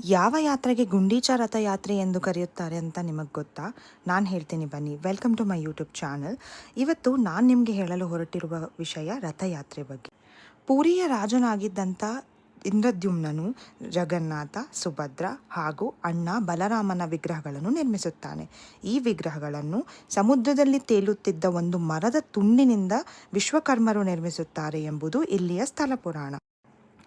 ಯಾವ ಯಾತ್ರೆಗೆ ಗುಂಡೀಚಾ ರಥಯಾತ್ರೆ ಎಂದು ಕರೆಯುತ್ತಾರೆ ಅಂತ ನಿಮಗೆ ಗೊತ್ತಾ? ನಾನು ಹೇಳ್ತೀನಿ ಬನ್ನಿ. Welcome to my YouTube channel ಇವತ್ತು ನಾನು ನಿಮಗೆ ಹೇಳಲು ಹೊರಟಿರುವ ವಿಷಯ ರಥಯಾತ್ರೆ ಬಗ್ಗೆ. ಪೂರಿಯ ರಾಜನಾಗಿದ್ದಂಥ ಇಂದ್ರದ್ಯುಮ್ನನು ಜಗನ್ನಾಥ, ಸುಭದ್ರ ಹಾಗೂ ಅಣ್ಣ ಬಲರಾಮನ ವಿಗ್ರಹಗಳನ್ನು ನಿರ್ಮಿಸುತ್ತಾನೆ. ಈ ವಿಗ್ರಹಗಳನ್ನು ಸಮುದ್ರದಲ್ಲಿ ತೇಲುತ್ತಿದ್ದ ಒಂದು ಮರದ ತುಂಡಿನಿಂದ ವಿಶ್ವಕರ್ಮರು ನಿರ್ಮಿಸುತ್ತಾರೆ ಎಂಬುದು ಇಲ್ಲಿಯ ಸ್ಥಳ ಪುರಾಣ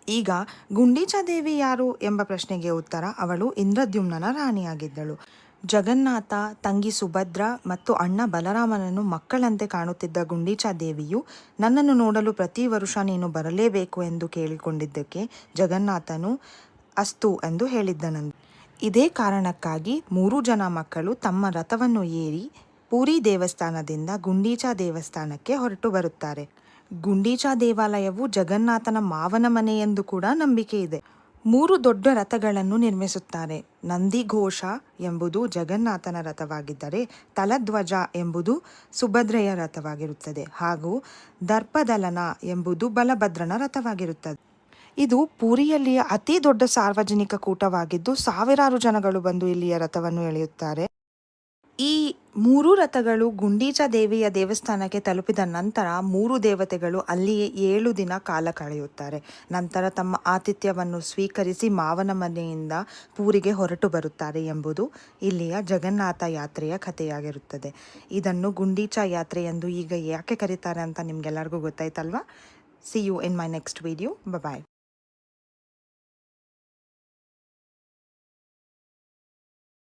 ಈಗ ಗುಂಡೀಚಾದೇವಿ ಯಾರು ಎಂಬ ಪ್ರಶ್ನೆಗೆ ಉತ್ತರ ಅವಳು ಇಂದ್ರದ್ಯುಮ್ನನ ರಾಣಿಯಾಗಿದ್ದಳು. ಜಗನ್ನಾಥ, ತಂಗಿ ಸುಭದ್ರ ಮತ್ತು ಅಣ್ಣ ಬಲರಾಮನನ್ನು ಮಕ್ಕಳಂತೆ ಕಾಣುತ್ತಿದ್ದ ಗುಂಡೀಚಾದೇವಿಯು ನನ್ನನ್ನು ನೋಡಲು ಪ್ರತಿ ವರುಷ ನೀನು ಬರಲೇಬೇಕು ಎಂದು ಕೇಳಿಕೊಂಡಿದ್ದಕ್ಕೆ ಜಗನ್ನಾಥನು ಅಸ್ತು ಎಂದು ಹೇಳಿದ್ದನಂತೆ. ಇದೇ ಕಾರಣಕ್ಕಾಗಿ ಮೂರು ಜನ ಮಕ್ಕಳು ತಮ್ಮ ರಥವನ್ನು ಏರಿ ಪೂರಿ ದೇವಸ್ಥಾನದಿಂದ ಗುಂಡೀಚಾ ದೇವಸ್ಥಾನಕ್ಕೆ ಹೊರಟು ಬರುತ್ತಾರೆ. ಗುಂಡೀಚಾ ದೇವಾಲಯವು ಜಗನ್ನಾಥನ ಮಾವನ ಮನೆ ಎಂದು ಕೂಡ ನಂಬಿಕೆ ಇದೆ. ಮೂರು ದೊಡ್ಡ ರಥಗಳನ್ನು ನಿರ್ಮಿಸುತ್ತಾರೆ. ನಂದಿಘೋಷ ಎಂಬುದು ಜಗನ್ನಾಥನ ರಥವಾಗಿದ್ದರೆ ತಲಧ್ವಜ ಎಂಬುದು ಸುಭದ್ರೆಯ ರಥವಾಗಿರುತ್ತದೆ ಹಾಗೂ ದರ್ಪದಲನ ಎಂಬುದು ಬಲಭದ್ರನ ರಥವಾಗಿರುತ್ತದೆ. ಇದು ಪುರಿಯಲ್ಲಿಯ ಅತಿ ದೊಡ್ಡ ಸಾರ್ವಜನಿಕ ಕೂಟವಾಗಿದ್ದು ಸಾವಿರಾರು ಜನಗಳು ಬಂದು ಇಲ್ಲಿಯ ರಥವನ್ನು ಎಳೆಯುತ್ತಾರೆ. ಈ ಮೂರು ರಥಗಳು ಗುಂಡೀಚ ದೇವಿಯ ದೇವಸ್ಥಾನಕ್ಕೆ ತಲುಪಿದ ನಂತರ ಮೂರು ದೇವತೆಗಳು ಅಲ್ಲಿಯೇ ಏಳು ದಿನ ಕಾಲ ಕಳೆಯುತ್ತಾರೆ. ನಂತರ ತಮ್ಮ ಆತಿಥ್ಯವನ್ನು ಸ್ವೀಕರಿಸಿ ಮಾವನ ಮನೆಯಿಂದ ಪೂರಿಗೆ ಹೊರಟು ಬರುತ್ತಾರೆ ಎಂಬುದು ಇಲ್ಲಿಯ ಜಗನ್ನಾಥ ಯಾತ್ರೆಯ ಕಥೆಯಾಗಿರುತ್ತದೆ. ಇದನ್ನು ಗುಂಡೀಚ ಯಾತ್ರೆ ಎಂದು ಈಗ ಯಾಕೆ ಕರೀತಾರೆ ಅಂತ ನಿಮಗೆಲ್ಲರಿಗೂ ಗೊತ್ತಾಯ್ತಲ್ವಾ? See you in my next video bye